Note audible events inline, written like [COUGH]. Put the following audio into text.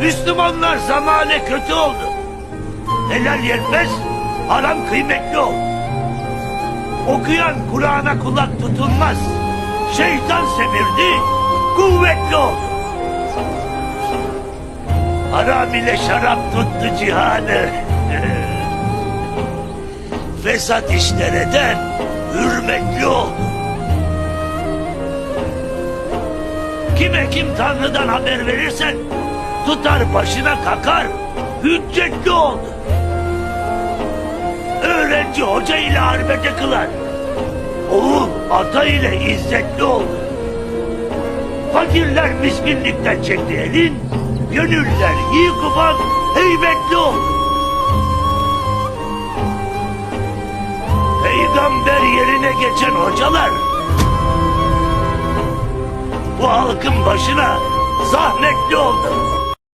Müslümanlar zamane kötü oldu. Helal yetmez, haram kıymetli oldu. Okuyan Kur'an'a kulak tutulmaz. Şeytan semirdi, kuvvetli oldu. Haram ile şarap tuttu cihanı. [LAUGHS] Fesat işler eden hürmetli oldu. Kime kim Tanrı'dan haber verirsen tutar başına kakar, hüccetli oldu. Öğrenci hoca ile harbete kılar. Oğul ata ile izzetli oldu. Fakirler miskinlikten çekti elin, gönüller iyi kuban heybetli oldu. Peygamber yerine geçen hocalar bu halkın başına zahmetli oldu.